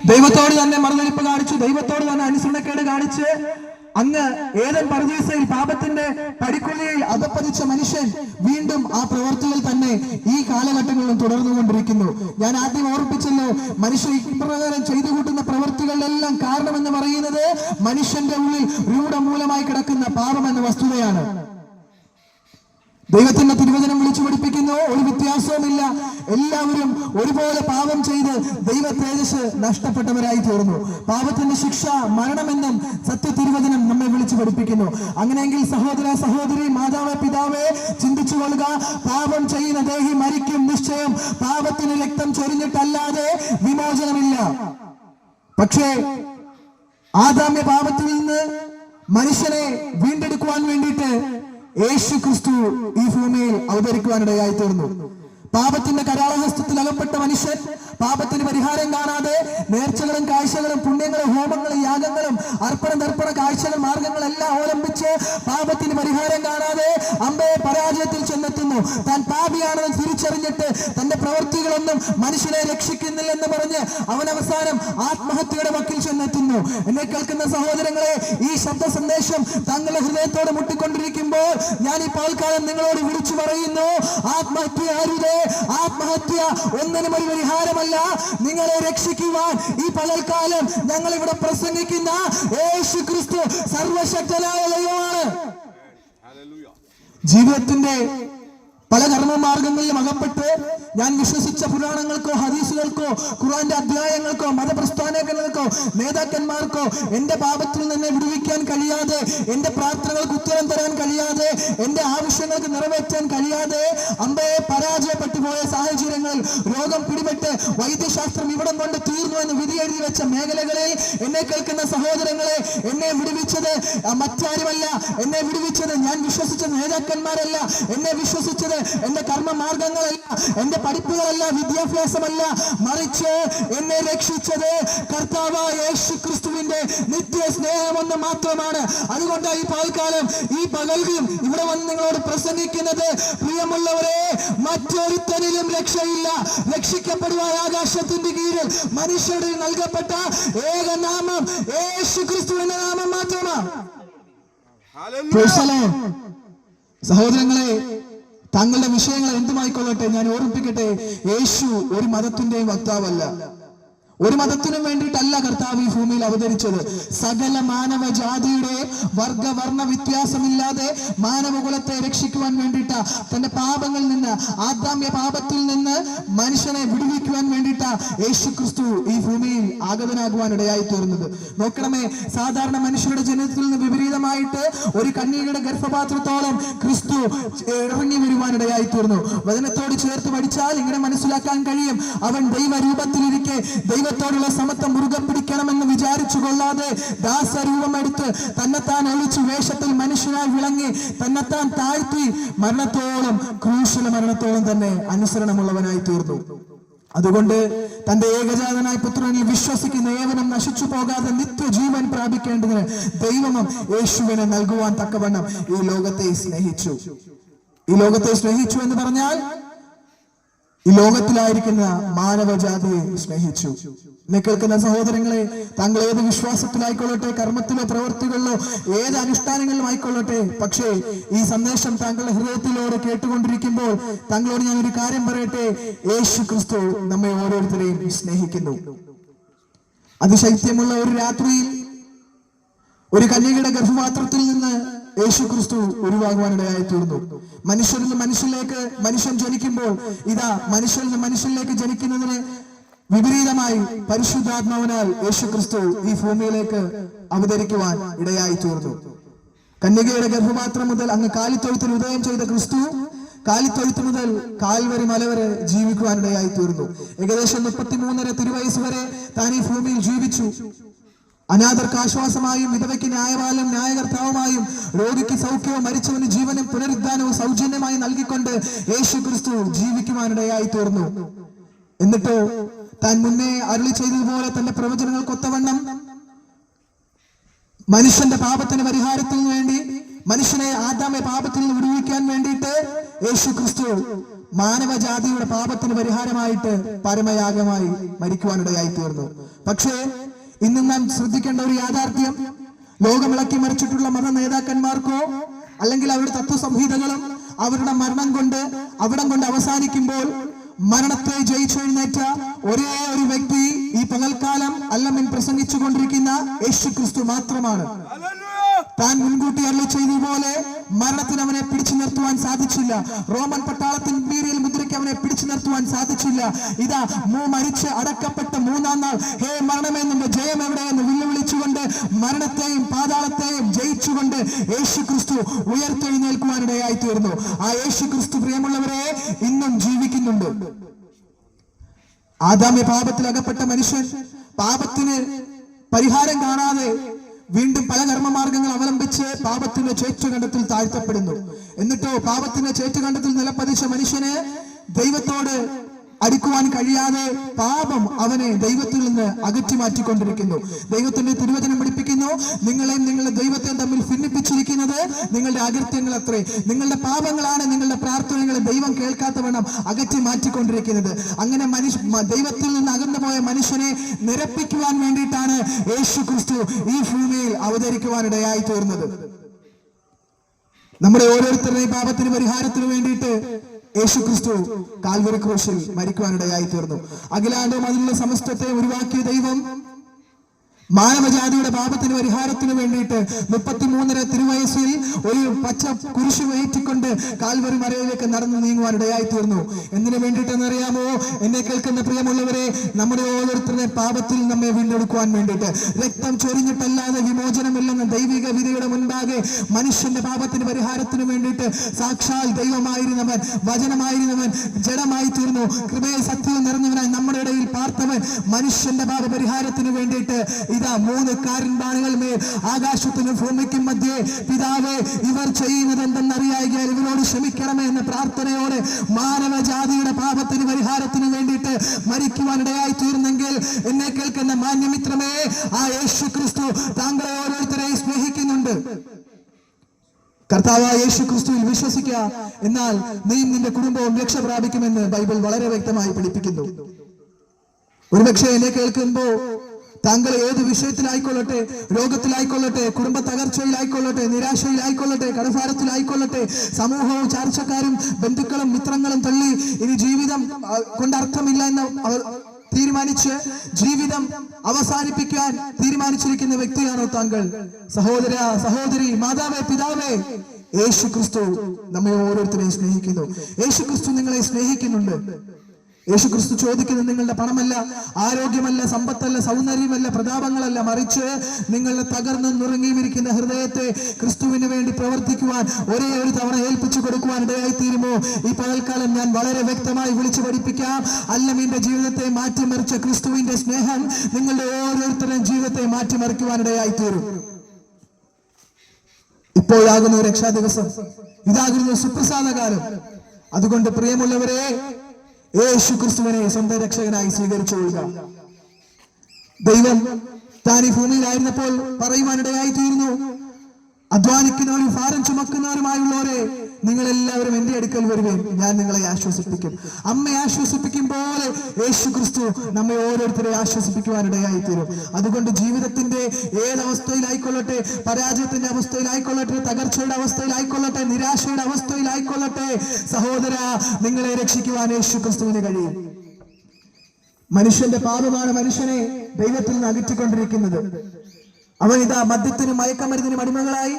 ദൈവത്തോട് തന്നെ മറുതലിപ്പ് കാണിച്ചു ദൈവത്തോട് തന്നെ അനുസരണക്കേട് കാണിച്ച് അങ്ങ് ഏതൻ പരദേശയിൽ പാപത്തിന്റെ പടിക്കുള്ളിയിൽ അധപ്പതിച്ച മനുഷ്യൻ വീണ്ടും ആ പ്രവർത്തികൾ തന്നെ ഈ കാലഘട്ടങ്ങളിലും തുടർന്നുകൊണ്ടിരിക്കുന്നു ഞാൻ ആദ്യം ഓർപ്പിച്ചല്ലോ മനുഷ്യൻ ഇപ്രകാരം ചെയ്തു കൂട്ടുന്ന പ്രവർത്തികളിലെല്ലാം കാരണമെന്ന് പറയുന്നത് മനുഷ്യന്റെ ഉള്ളിൽ രൂഢമൂലമായി കിടക്കുന്ന പാപം എന്ന വസ്തുതയാണ്. ദൈവത്തിന്റെ തിരുവചനം വിളിച്ചു ഒരു വ്യത്യാസവുമില്ല. എല്ലാവരും ഒരുപോലെ പാപം ചെയ്ത് ദൈവ തേജസ് നഷ്ടപ്പെട്ടവരായി തീർന്നു. പാപത്തിന്റെ ശിക്ഷ മരണമെന്നും സത്യ തിരുവചനം നമ്മെ വിളിച്ചു പഠിപ്പിക്കുന്നു. അങ്ങനെയെങ്കിൽ സഹോദര സഹോദരി മാതാവ് പിതാവേ ചിന്തിച്ചു കൊള്ളുക. പാപം ചെയ്യുന്ന ദേഹി മരിക്കും നിശ്ചയം. പാപത്തിന് രക്തം ചൊരിഞ്ഞിട്ടല്ലാതെ വിമോചനമില്ല. പക്ഷേ ആദാമ്യ പാപത്തിൽ നിന്ന് മനുഷ്യനെ വീണ്ടെടുക്കുവാൻ വേണ്ടിയിട്ട് യേശു ക്രിസ്തു ഈ ഭൂമിയിൽ അവതരിക്കുവാനിടയായി തീർന്നു പാപത്തിന്റെ കരാളഹസ്തത്തിൽ അകപ്പെട്ട മനുഷ്യൻ പാപത്തിന് പരിഹാരം കാണാതെ നേർച്ചകളും കാഴ്ചകളും പുണ്യങ്ങളും ഹോമങ്ങളും യാഗങ്ങളും അർപ്പണ തർപ്പണ കാഴ്ചകൾ മാർഗങ്ങളെല്ലാം അവലംബിച്ച് പാപത്തിന് പരിഹാരം കാണാതെ അമ്പയെ പരാജയത്തിൽ ചെന്നെത്തുന്നു. താൻ പാപിയാണെന്ന് തിരിച്ചറിഞ്ഞിട്ട് തന്റെ പ്രവൃത്തികളൊന്നും മനുഷ്യനെ രക്ഷിക്കുന്നില്ലെന്ന് പറഞ്ഞ് അവൻ അവസാനം ആത്മഹത്യയുടെ വക്കിൽ ചെന്നെത്തുന്നു. എന്നെ കേൾക്കുന്ന സഹോദരങ്ങളെ ഈ ശബ്ദ സന്ദേശം തങ്ങളുടെ ഹൃദയത്തോട് മുട്ടിക്കൊണ്ടിരിക്കുമ്പോൾ ഞാൻ ഈ പാൽക്കാലം നിങ്ങളോട് വിളിച്ചു പറയുന്നു ആത്മഹത്യ അരുതേ ആത്മഹത്യ ഒന്നിനും ഒരു പരിഹാരമല്ല. നിങ്ങളെ രക്ഷിക്കുവാൻ ഈ പകൽക്കാലം ഞങ്ങൾ ഇവിടെ പ്രസംഗിക്കുന്ന യേശു ക്രിസ്തു സർവശക്തനായ ദൈവമാണ് ജീവിതത്തിന്റെ പല കർമ്മമാർഗങ്ങളിലും അകപ്പെട്ട് ഞാൻ വിശ്വസിച്ച പുരാണങ്ങൾക്കോ ഹദീസുകൾക്കോ ഖുറാന്റെ അധ്യായങ്ങൾക്കോ മതപ്രസ്ഥാനങ്ങൾക്കോ നേതാക്കന്മാർക്കോ എന്റെ പാപത്തിൽ നിന്ന് വിടുവിക്കാൻ കഴിയാതെ എന്റെ പ്രാർത്ഥനകൾക്ക് ഉത്തരം തരാൻ കഴിയാതെ എന്റെ ആവശ്യങ്ങൾക്ക് നിറവേറ്റാൻ കഴിയാതെ അമ്പയെ പരാജയപ്പെട്ടു പോയ സാഹചര്യങ്ങളിൽ രോഗം പിടിപെട്ട് വൈദ്യശാസ്ത്രം ഇവിടം കൊണ്ട് തീർന്നു എന്ന് വിധി എഴുതി വെച്ച മേഖലകളിൽ എന്നെ കേൾക്കുന്ന സഹോദരങ്ങളെ എന്നെ വിടുവിച്ചത് മറ്റാരുമല്ല. എന്നെ വിടുവിച്ചത് ഞാൻ വിശ്വസിച്ച നേതാക്കന്മാരല്ല. എന്നെ വിശ്വസിച്ചത് എന്റെ കർമ്മമാർഗങ്ങളല്ല. എന്റെ പഠിപ്പുകളല്ല വിദ്യാഭ്യാസമല്ല മറിച്ച് എന്നെ രക്ഷിച്ചത് കർത്താവായ യേശു ക്രിസ്തുവിന്റെ നിത്യ സ്നേഹമെന്ന് മാത്രമാണ്. അതുകൊണ്ട് ഈ പകൽക്കാലം ഈ പകൽക്കും ഇവിടെ വന്ന് നിങ്ങളോട് പ്രസംഗിക്കുന്നത് പ്രിയമുള്ളവരെ മറ്റൊരുത്തനിലും രക്ഷയില്ല. രക്ഷിക്കപ്പെടുവാൻ ആകാശത്തിന്റെ കീഴിൽ മനുഷ്യരുടെ നൽകപ്പെട്ട ഏക നാമം യേശു ക്രിസ്തുവിന്റെ നാമം മാത്രമാണ് സഹോദരങ്ങളെ താങ്കളുടെ വിഷയങ്ങൾ എന്തുമായിക്കൊള്ളട്ടെ? ഞാൻ ഓർമ്മിപ്പിക്കട്ടെ യേശു ഒരു മതത്തിന്റെയും വക്താവല്ല. ഒരു മതത്തിനും വേണ്ടിയിട്ടല്ല കർത്താവ് ഈ ഭൂമിയിൽ അവതരിച്ചത്. സകല മാനവ ജാതിയുടെ വർഗ വർണ വ്യത്യാസമില്ലാതെ മാനവകുലത്തെ രക്ഷിക്കുവാൻ വേണ്ടിയിട്ട തന്റെ പാപങ്ങളിൽ നിന്ന് ആദാമ്യ പാപത്തിൽ നിന്ന് മനുഷ്യനെ വിടുവിക്കുവാൻ വേണ്ടിയിട്ട യേശു ക്രിസ്തു ഈ ഭൂമിയിൽ ആഗതനാകുവാൻ ഇടയായി തീർന്നത് നോക്കണമേ സാധാരണ മനുഷ്യരുടെ ജനനത്തിൽ നിന്ന് വിപരീതമായിട്ട് ഒരു കണ്ണീരുടെ ഗർഭപാത്രത്തോളം ക്രിസ്തു ഇറങ്ങി വരുവാൻ ഇടയായി തീർന്നു വചനത്തോട് ചേർത്ത് പഠിച്ചാൽ ഇങ്ങനെ മനസ്സിലാക്കാൻ കഴിയും. അവൻ ദൈവരൂപത്തിലിരിക്കെ ദൈവത്തോടുള്ള സമത്വം മുറുകെ പിടിക്കണമെന്ന് വിചാരിച്ചു കൊള്ളാതെ ദാസരൂപം എടുത്ത് തന്നെത്താൻ ഒളിച്ചു വേഷത്തിൽ മനുഷ്യനായി വിളങ്ങി തന്നെത്താൻ താഴ്ത്തി മരണത്തോളം ക്രൂശല മരണത്തോളം തന്നെ അനുസരണമുള്ളവനായി തീർന്നു. അതുകൊണ്ട് തന്റെ ഏകജാതനായ പുത്രനിൽ വിശ്വസിക്കുന്ന ഏവനും നശിച്ചു പോകാതെ നിത്യജീവൻ പ്രാപിക്കേണ്ടതിന് ദൈവമം യേശുവിനെ നൽകുവാൻ തക്കവണ്ണം ഈ ലോകത്തെ സ്നേഹിച്ചു. ഈ ലോകത്തെ സ്നേഹിച്ചു എന്ന് പറഞ്ഞാൽ ഈ ലോകത്തിലായിരിക്കുന്ന മാനവജാതിയെ സ്നേഹിച്ചു. എന്നെ കേൾക്കുന്ന സഹോദരങ്ങളെ താങ്കൾ ഏത് വിശ്വാസത്തിലായിക്കൊള്ളട്ടെ കർമ്മത്തിലോ പ്രവൃത്തികളിലോ ഏത് അനുഷ്ഠാനങ്ങളിലും ആയിക്കൊള്ളട്ടെ പക്ഷേ ഈ സന്ദേശം താങ്കളുടെ ഹൃദയത്തിലൂടെ കേട്ടുകൊണ്ടിരിക്കുമ്പോൾ താങ്കളോട് ഞാൻ ഒരു കാര്യം പറയട്ടെ യേശു ക്രിസ്തു നമ്മെ ഓരോരുത്തരെയും സ്നേഹിക്കുന്നു. അതിശൈത്യമുള്ള ഒരു രാത്രിയിൽ ഒരു കന്യകയുടെ ഗർഭപാത്രത്തിൽ നിന്ന് യേശു ക്രിസ്തു ഉരുവാകുവാനിടയായി തീർന്നു മനുഷ്യരിൽ മനുഷ്യരിലേക്ക് മനുഷ്യൻ ജനിക്കുമ്പോൾ ഇതാ മനുഷ്യരിൽ മനുഷ്യരിലേക്ക് ജനിക്കുന്നതിന് വിപരീതമായി പരിശുദ്ധാത്മാവിനാൽ യേശു ക്രിസ്തു ഈ ഭൂമിയിലേക്ക് അവതരിക്കുവാൻ ഇടയായി തീർന്നു കന്യകയുടെ ഗർഭപാത്രം മുതൽ അങ്ങ് കാലിത്തൊഴുത്തിൽ ഉദയം ചെയ്ത ക്രിസ്തു കാലിത്തൊഴുത്ത് മുതൽ കാൽവരി മല വരെ ജീവിക്കുവാനിടയായി തീർന്നു ഏകദേശം മുപ്പത്തിമൂന്നര തിരുവയസ് വരെ താൻ ഈ ഭൂമിയിൽ ജീവിച്ചു. അനാഥർക്ക് ആശ്വാസമായും വിധവയ്ക്ക് ന്യായപാലം ന്യായകർത്താവുമായും രോഗിക്ക് സൗഖ്യവും മരിച്ചവന് ജീവനും പുനരുദ്ധാനവും സൗജന്യമായി നൽകിക്കൊണ്ട് യേശു ക്രിസ്തു ജീവിക്കുവാനിടയായി തീർന്നു എന്നിട്ട് താൻ മുന്നേ അരുളി ചെയ്തതുപോലെ തന്റെ പ്രവചനങ്ങൾക്കൊത്തവണ്ണം മനുഷ്യന്റെ പാപത്തിന് പരിഹാരത്തിന് വേണ്ടി മനുഷ്യനെ ആദാമെ പാപത്തിൽ നിന്ന് വിടുവിക്കാൻ വേണ്ടിയിട്ട് യേശു ക്രിസ്തു മാനവജാതിയുടെ പാപത്തിന് പരിഹാരമായിട്ട് പരമയാഗമായി മരിക്കുവാനിടയായി തീർന്നു പക്ഷേ ഇന്ന് നാം ശ്രദ്ധിക്കേണ്ട ഒരു യാഥാർത്ഥ്യം. ലോകമിളക്കി മറിച്ചിട്ടുള്ള മത നേതാക്കന്മാർക്കോ അല്ലെങ്കിൽ അവരുടെ തത്വസംഹിതകളും അവരുടെ മരണം കൊണ്ട് അവിടം കൊണ്ട് അവസാനിക്കുമ്പോൾ മരണത്തെ ജയിച്ചെഴുന്നേറ്റ ഒരേ ഒരു വ്യക്തി ഈ പകൽക്കാലം അല്ലമിൻ പ്രസംഗിച്ചു കൊണ്ടിരിക്കുന്ന യേശു ക്രിസ്തു മാത്രമാണ്. താൻ മുൻകൂട്ടി അറിയിച്ചതുപോലെ ചെയ്തതുപോലെ മരണത്തിന് അവനെ പിടിച്ചു നിർത്തുവാൻ സാധിച്ചില്ല. റോമൻ പട്ടാളത്തിൻ പീരിയൽ മുദ്രയ്ക്ക് അവനെ പിടിച്ചു നിർത്തുവാൻ സാധിച്ചില്ല. ഇതാ മൂ മരിച്ച് അടക്കപ്പെട്ട മൂന്നാം നാൾ. ഹേ മരണമേ നിന്റെ ജയം എവിടെയെന്ന് വെല്ലുവിളിച്ചുകൊണ്ട് മരണത്തെയും പാതാളത്തെയും ജയിച്ചുകൊണ്ട് യേശു ക്രിസ്തു ഉയർത്തെഴുന്നേൽക്കുവാനിടയായി തീർന്നു ആ യേശു ക്രിസ്തു പ്രിയമുള്ളവരെ ഇന്നും ജീവിക്കുന്നുണ്ട്. ആദാമ്യ പാപത്തിൽ അകപ്പെട്ട മനുഷ്യൻ പാപത്തിന് പരിഹാരം കാണാതെ വീണ്ടും പല കർമ്മമാർഗങ്ങൾ അവലംബിച്ച് പാപത്തിന്റെ ചേറ്റുകണ്ടത്തിൽ താഴ്ത്തപ്പെടുന്നു. എന്നിട്ടോ പാപത്തിന്റെ ചേറ്റുകണ്ടത്തിൽ നിലപ്പതിച്ച മനുഷ്യന് ദൈവത്തോട് അടുക്കുവാൻ കഴിയാതെ പാപം അവനെ ദൈവത്തിൽ നിന്ന് അകറ്റി മാറ്റിക്കൊണ്ടിരിക്കുന്നു. ദൈവത്തിന്റെ തിരുവചനം പഠിപ്പിക്കുന്നു. നിങ്ങളെ നിങ്ങളുടെ ദൈവത്തെ തമ്മിൽ ഭിന്നിപ്പിച്ചിരിക്കുന്നത് നിങ്ങളുടെ അകൃത്യങ്ങൾ അത്രേ. നിങ്ങളുടെ പാപങ്ങളാണ് നിങ്ങളുടെ പ്രാർത്ഥനകളെ ദൈവം കേൾക്കാത്തവണ്ണം അകറ്റി മാറ്റിക്കൊണ്ടിരിക്കുന്നത്. അങ്ങനെ മനുഷ്യ ദൈവത്തിൽ നിന്ന് അകന്നു പോയ മനുഷ്യനെ നിരപ്പിക്കുവാൻ വേണ്ടിയിട്ടാണ് യേശു ക്രിസ്തു ഈ ഭൂമിയിൽ അവതരിക്കുവാനിടയായി തീർന്നത്. നമ്മുടെ ഓരോരുത്തരുടെയും പാപത്തിന് പരിഹാരത്തിന് വേണ്ടിയിട്ട് യേശു ക്രിസ്തു കാൽവരി ക്രൂശിൽ മരിക്കുവാനിടയായി തീർന്നു അഖിലാന്റെ മതിലുള്ള സമസ്തത്തെ ഒഴിവാക്കിയ ദൈവം മാനവജാതിയുടെ പാപത്തിന് പരിഹാരത്തിന് വേണ്ടിയിട്ട് മുപ്പത്തിമൂന്നര തിരുവയസ്സിൽ ഒരു പച്ച കുരിശു വഹിച്ചിക്കൊണ്ട് കാൽവരി മരയിലേക്ക് നടന്നു നീങ്ങുവാനിടയായി തീർന്നു എന്തിനു വേണ്ടിയിട്ടെന്ന് അറിയാമോ എന്നെ കേൾക്കുന്ന പ്രിയമുള്ളവരെ നമ്മുടെ ഓരോരുത്തരുടെ പാപത്തിൽ നമ്മെ വീണ്ടെടുക്കുവാൻ വേണ്ടിയിട്ട്. രക്തം ചൊരിഞ്ഞിട്ടല്ലാതെ വിമോചനമില്ലെന്ന ദൈവിക വിധിയുടെ മുൻപാകെ മനുഷ്യന്റെ പാപത്തിന് പരിഹാരത്തിന് വേണ്ടിയിട്ട് സാക്ഷാൽ ദൈവമായിരുന്നവൻ വചനമായിരുന്നവൻ ജഡമായി തീർന്നു കൃപയെ സത്യവും നിറഞ്ഞവനായി നമ്മുടെ ഇടയിൽ പാർത്തവൻ മനുഷ്യന്റെ പാപ പരിഹാരത്തിന് വേണ്ടിയിട്ട് ഇതാ മൂന്ന് കാരൻപാടുകൾ മേൽ ആകാശത്തിനും ഭൂമിക്കും മധ്യേ പിതാവെ ഇവർ ചെയ്യുന്നത് എന്തെന്നറിയാകിയാൽ ഇവരോട് ക്ഷമിക്കണമേ എന്ന പ്രാർത്ഥനയോടെ മാനവജാതിയുടെ പാപത്തിന് പരിഹാരത്തിന് വേണ്ടിയിട്ട് മരിക്കുവാനിടയായി തീർന്നെങ്കിൽ എന്നെ കേൾക്കുന്ന മാന്യമിത്രമേ ആ യേശു ക്രിസ്തു താങ്കളെ ഓരോരുത്തരെയും സ്നേഹിക്കുന്നുണ്ട്. കർത്താവായ യേശു ക്രിസ്തുവിൽ വിശ്വസിക്കുക എന്നാൽ നീയും നിന്റെ കുടുംബവും രക്ഷ പ്രാപിക്കുമെന്ന് ബൈബിൾ വളരെ വ്യക്തമായി പഠിപ്പിക്കുന്നു. ഒരുപക്ഷെ എന്നെ കേൾക്കുമ്പോ താങ്കൾ ഏത് വിഷയത്തിലായിക്കൊള്ളട്ടെ രോഗത്തിലായിക്കൊള്ളട്ടെ കുടുംബ തകർച്ചയിലായിക്കൊള്ളട്ടെ നിരാശയിലായിക്കൊള്ളട്ടെ കടഭാരത്തിലായിക്കൊള്ളട്ടെ സമൂഹവും ചാർച്ചക്കാരും ബന്ധുക്കളും മിത്രങ്ങളും തള്ളി ഇനി ജീവിതം കൊണ്ട് അർത്ഥമില്ല എന്ന് അവർ തീരുമാനിച്ച് ജീവിതം അവസാനിപ്പിക്കാൻ തീരുമാനിച്ചിരിക്കുന്ന വ്യക്തിയാണോ താങ്കൾ? സഹോദര സഹോദരി മാതാവേ പിതാവേ യേശു ക്രിസ്തു നമ്മെ ഓരോരുത്തരെയും സ്നേഹിക്കുന്നു. യേശു ക്രിസ്തു നിങ്ങളെ സ്നേഹിക്കുന്നുണ്ട്. യേശു ക്രിസ്തു ചോദിക്കുന്നത് നിങ്ങളുടെ പണമല്ല ആരോഗ്യമല്ല സമ്പത്തല്ല സൗന്ദര്യമല്ല പ്രതാപങ്ങളല്ല. മറിച്ച് നിങ്ങളുടെ തകർന്ന് നുറങ്ങിയിരിക്കുന്ന ഹൃദയത്തെ ക്രിസ്തുവിന് വേണ്ടി പ്രവർത്തിക്കുവാൻ ഒരേ ഒരു തവണ ഏൽപ്പിച്ചു കൊടുക്കുവാൻ ഇടയായി തീരുമോ ഈ പകൽക്കാലം ഞാൻ വളരെ വ്യക്തമായി വിളിച്ചു പഠിപ്പിക്കാം. അല്ലമീന്റെ ജീവിതത്തെ മാറ്റിമറിച്ച ക്രിസ്തുവിന്റെ സ്നേഹം നിങ്ങളുടെ ഓരോരുത്തരുടെയും ജീവിതത്തെ മാറ്റിമറിക്കുവാൻ ഇടയായി തീരും ഇപ്പോഴാകുന്നു രക്ഷാ ദിവസം. ഇതാകുന്നു സുപ്രസാദ കാലം അതുകൊണ്ട് പ്രിയമുള്ളവരെ യേശു ക്രിസ്തുവിനെ സ്വന്തം രക്ഷകനായി സ്വീകരിച്ചു കൊള്ളുക. ദൈവം താൻ ഈ ഭൂമിയിലായിരുന്നപ്പോൾ പറയുവാനിടയായി തീർന്നു അധ്വാനിക്കുന്നവരും ഭാരം ചുമക്കുന്നവരുമായുള്ളവരെ നിങ്ങൾ എല്ലാവരും എന്റെ അടുക്കൽ വരുവേൻ. ഞാൻ നിങ്ങളെ ആശ്വസിപ്പിക്കും. അമ്മയെ ആശ്വസിപ്പിക്കും പോലെ യേശു ക്രിസ്തു നമ്മെ ഓരോരുത്തരെ ആശ്വസിപ്പിക്കുവാനിടയായി തീരും അതുകൊണ്ട് ജീവിതത്തിന്റെ ഏതവസ്ഥയിലായിക്കൊള്ളട്ടെ പരാജയത്തിന്റെ അവസ്ഥയിലായിക്കൊള്ളട്ടെ തകർച്ചയുടെ അവസ്ഥയിലായിക്കൊള്ളട്ടെ നിരാശയുടെ അവസ്ഥയിലായിക്കൊള്ളട്ടെ സഹോദര നിങ്ങളെ രക്ഷിക്കുവാൻ യേശു ക്രിസ്തുവിന് കഴിയും. മനുഷ്യന്റെ പാപമാണ് മനുഷ്യനെ ദൈവത്തിൽ നിന്ന് അകറ്റിക്കൊണ്ടിരിക്കുന്നത്. അവൻ ഇതാ മദ്യത്തിനും മയക്കമരുന്നിനും അടിമകളായി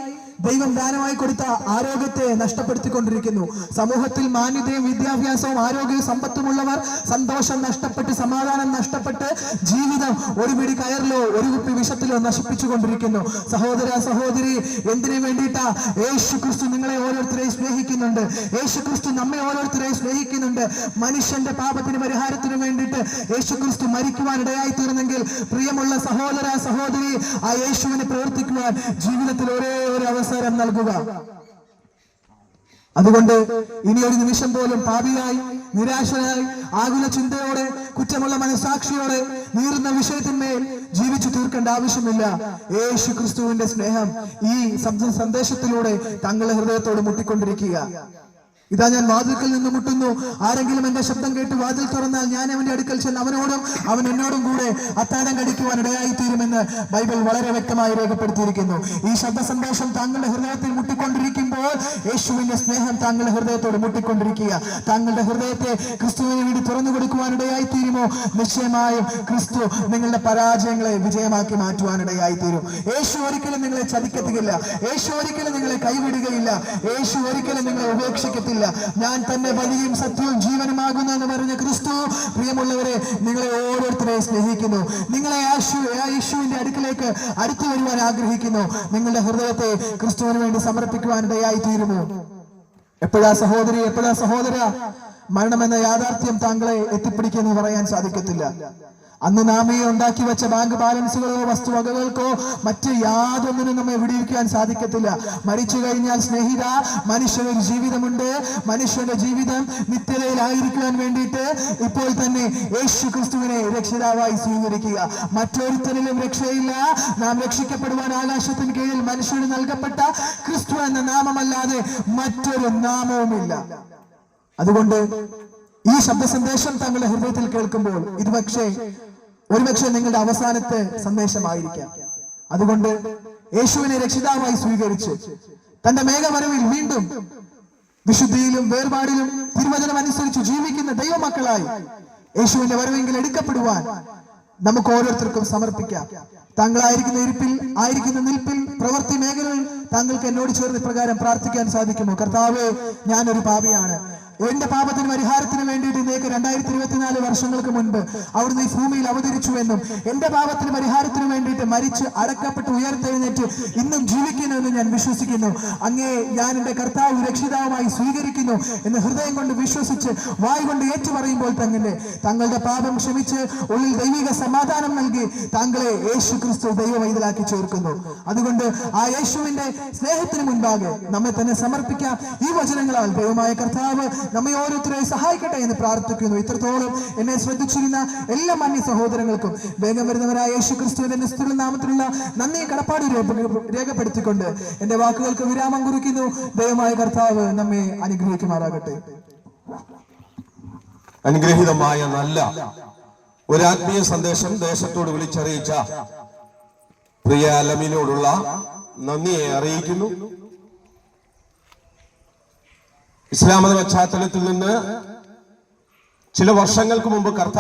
ദൈവം ദാനമായി കൊടുത്ത ആരോഗ്യത്തെ നഷ്ടപ്പെടുത്തിക്കൊണ്ടിരിക്കുന്നു. സമൂഹത്തിൽ മാന്യതയും വിദ്യാഭ്യാസവും ആരോഗ്യവും സമ്പത്തുമുള്ളവർ സന്തോഷം നഷ്ടപ്പെട്ട് സമാധാനം നഷ്ടപ്പെട്ട് ജീവിതം ഒരു പിടി കയറിലോ ഒരു കുപ്പി വിഷത്തിലോ നശിപ്പിച്ചുകൊണ്ടിരിക്കുന്നു. സഹോദര സഹോദരി എന്തിനു വേണ്ടിയിട്ടാ യേശു ക്രിസ്തു നിങ്ങളെ ഓരോരുത്തരെയും സ്നേഹിക്കുന്നുണ്ട്? യേശു ക്രിസ്തു നമ്മെ ഓരോരുത്തരെയും സ്നേഹിക്കുന്നുണ്ട്. മനുഷ്യന്റെ പാപത്തിന് പരിഹാരത്തിന് വേണ്ടിയിട്ട് യേശു ക്രിസ്തു മരിക്കുവാൻ ഇടയായി തീർന്നെങ്കിൽ പ്രിയമുള്ള സഹോദര സഹോദരി ആ യേശുവിനെ പ്രവർത്തിക്കുവാൻ ജീവിതത്തിൽ ഒരേ ഒരു അവസരം നൽകുക. അതുകൊണ്ട് ഇനി ഒരു നിമിഷം പോലും പാപിയായി നിരാശനായി ആകുല ചിന്തയോടെ കുറ്റമുള്ള മനസാക്ഷിയോടെ നീറുന്ന വിഷയത്തിന്മേൽ ജീവിച്ചു തീർക്കേണ്ട ആവശ്യമില്ല. യേശു ക്രിസ്തുവിന്റെ സ്നേഹം ഈ സന്ദേശത്തിലൂടെ തങ്ങളുടെ ഹൃദയത്തോട് മുട്ടിക്കൊണ്ടിരിക്കുക. ഇതാ ഞാൻ വാതിൽക്കൽ നിന്ന് മുട്ടുന്നു. ആരെങ്കിലും എന്റെ ശബ്ദം കേട്ട് വാതിൽ തുറന്നാൽ ഞാൻ അവന്റെ അടുക്കൽ ചെന്ന് അവനോടും അവൻ എന്നോടും കൂടെ അത്താഴം കടിക്കുവാൻ ഇടയായി തീരുമെന്ന് ബൈബിൾ വളരെ വ്യക്തമായി രേഖപ്പെടുത്തിയിരിക്കുന്നു. ഈ ശബ്ദ സന്ദേശം താങ്കളുടെ ഹൃദയത്തിൽ മുട്ടിക്കൊണ്ടിരിക്കുമ്പോൾ യേശുവിന്റെ സ്നേഹം താങ്കളുടെ ഹൃദയത്തോട് മുട്ടിക്കൊണ്ടിരിക്കുക. താങ്കളുടെ ഹൃദയത്തെ ക്രിസ്തുവിന് വേണ്ടി തുറന്നു കൊടുക്കുവാൻ ഇടയായി തീരുമോ നിശ്ചയമായും ക്രിസ്തു നിങ്ങളുടെ പരാജയങ്ങളെ വിജയമാക്കി മാറ്റുവാൻ ഇടയായി തീരും യേശു ഒരിക്കലും നിങ്ങളെ ചതിക്കത്തില്ല. യേശു ഒരിക്കലും നിങ്ങളെ കൈവിടുകയില്ല. യേശു ഒരിക്കലും നിങ്ങളെ ഉപേക്ഷിക്കത്തില്ല. ഞാൻ തന്നെ വഴിയും സത്യവും ജീവനുമാകുന്നു എന്ന് പറഞ്ഞ ക്രിസ്തു. പ്രിയമുള്ളവരെ നിങ്ങളെ ഓരോരുത്തരെയും സ്നേഹിക്കുന്നു. നിങ്ങളെ യേശു യേശുവിന്റെ അടുക്കിലേക്ക് അടുത്തു വരുവാൻ ആഗ്രഹിക്കുന്നു. നിങ്ങളുടെ ഹൃദയത്തെ ക്രിസ്തുവിന് വേണ്ടി സമർപ്പിക്കുവാൻ ഇടയായി തീരുമോ എപ്പോഴാ സഹോദരി എപ്പോഴാ സഹോദര? മരണമെന്ന യാഥാർത്ഥ്യം താങ്കളെ എത്തിപ്പിടിക്കുമെന്ന് പറയാൻ സാധിക്കത്തില്ല. അന്ന് നാം ഈ ഉണ്ടാക്കി വെച്ച ബാങ്ക് ബാലൻസുകളോ വസ്തുവകകൾക്കോ മറ്റ് യാതൊന്നിനും നമ്മെ വിടിയിക്കാൻ സാധിക്കത്തില്ല. മരിച്ചു കഴിഞ്ഞാൽ സ്നേഹിത മനുഷ്യനൊരു ജീവിതമുണ്ട്. മനുഷ്യന്റെ ജീവിതം നിത്യതയിലായിരിക്കുവാൻ വേണ്ടിയിട്ട് ഇപ്പോൾ തന്നെ യേശു ക്രിസ്തുവിനെ രക്ഷിതാവായി സ്വീകരിക്കുക. മറ്റൊരുത്തരിലും രക്ഷയില്ല. നാം രക്ഷിക്കപ്പെടുവാൻ ആകാശത്തിന് കീഴിൽ മനുഷ്യന് നൽകപ്പെട്ട ക്രിസ്തു എന്ന നാമമല്ലാതെ മറ്റൊരു നാമവുമില്ല. അതുകൊണ്ട് ഈ ശബ്ദ സന്ദേശം തങ്ങളുടെ ഹൃദയത്തിൽ കേൾക്കുമ്പോൾ ഇത് പക്ഷേ ഒരുപക്ഷെ നിങ്ങളുടെ അവസാനത്തെ സന്ദേശമായിരിക്കാം. അതുകൊണ്ട് യേശുവിനെ രക്ഷിതാവായി സ്വീകരിച്ച് തന്റെ മേഘവരവിൽ വീണ്ടും വിശുദ്ധിയിലും വേർപാടിലും തിരുവചനം അനുസരിച്ച് ജീവിക്കുന്ന ദൈവമക്കളായി യേശുവിന്റെ വരവെങ്കിൽ എടുക്കപ്പെടുവാൻ നമുക്ക് ഓരോരുത്തർക്കും സമർപ്പിക്കാം. താങ്കളായിരിക്കുന്ന ഇരിപ്പിൽ ആയിരിക്കുന്ന നിൽപ്പിൽ പ്രവൃത്തി മേഖലയിൽ താങ്കൾക്ക് എന്നോട് ചേർന്ന് പ്രകാരം പ്രാർത്ഥിക്കാൻ സാധിക്കുമോ? കർത്താവ് ഞാനൊരു പാപിയാണ്. എന്റെ പാപത്തിന് പരിഹാരത്തിന് വേണ്ടിയിട്ട് ഇന്നേക്ക് രണ്ടായിരത്തി ഇരുപത്തിനാല് വർഷങ്ങൾക്ക് മുൻപ് അവിടുന്ന് ഈ ഭൂമിയിൽ അവതരിച്ചുവെന്നും എന്റെ പാപത്തിന് പരിഹാരത്തിന് വേണ്ടിയിട്ട് മരിച്ച് അടക്കപ്പെട്ട് ഉയർത്തെഴുന്നേറ്റ് ഇന്നും ജീവിക്കുന്നു എന്ന് ഞാൻ വിശ്വസിക്കുന്നു. അങ്ങേ ഞാൻ എന്റെ കർത്താവ് രക്ഷിതാവുമായി സ്വീകരിക്കുന്നു എന്ന് ഹൃദയം കൊണ്ട് വിശ്വസിച്ച് വായ് കൊണ്ട് ഏറ്റുപറയുമ്പോൾ തന്നെ തങ്ങളുടെ പാപം ക്ഷമിച്ച് ഉള്ളിൽ ദൈവിക സമാധാനം നൽകി താങ്കളെ യേശു ക്രിസ്തു ദൈവവൈതലാക്കി ചേർക്കുന്നു. അതുകൊണ്ട് ആ യേശുവിന്റെ സ്നേഹത്തിന് മുൻപാകെ നമ്മെ തന്നെ സമർപ്പിക്കാം. ഈ വചനങ്ങളാൽ ദൈവമായ കർത്താവ് നമ്മെ ഓരോരുത്തരെയും സഹായിക്കട്ടെ എന്ന് പ്രാർത്ഥിക്കുന്നു. ഇത്രത്തോളം എന്നെ ശ്രദ്ധിച്ചിരുന്ന എല്ലാ മാന്യ സഹോദരങ്ങൾക്കും വേഗം വരുന്നവരായ യേശു ക്രിസ്തുവിന്റെ നിസ്തുല നാമത്തിലുള്ള നന്ദി കടപ്പാട് രേഖപ്പെടുത്തിക്കൊണ്ട് എന്റെ വാക്കുകൾക്ക് വിരാമം കുറിക്കുന്നു. ദൈവമായ കർത്താവ് നമ്മെ അനുഗ്രഹിക്കുമാറാകട്ടെ. അനുഗ്രഹീതമായ നല്ല ഒരു ആത്മീയ സന്ദേശം ദേശത്തോട് വിളിച്ചറിയിച്ച പ്രിയ അലമിനോടുള്ള നന്ദിയെ അറിയിക്കുന്നു. ഇസ്ലാമത പശ്ചാത്തലത്തിൽ നിന്ന് ചില വർഷങ്ങൾക്ക് മുമ്പ് കർത്താവ്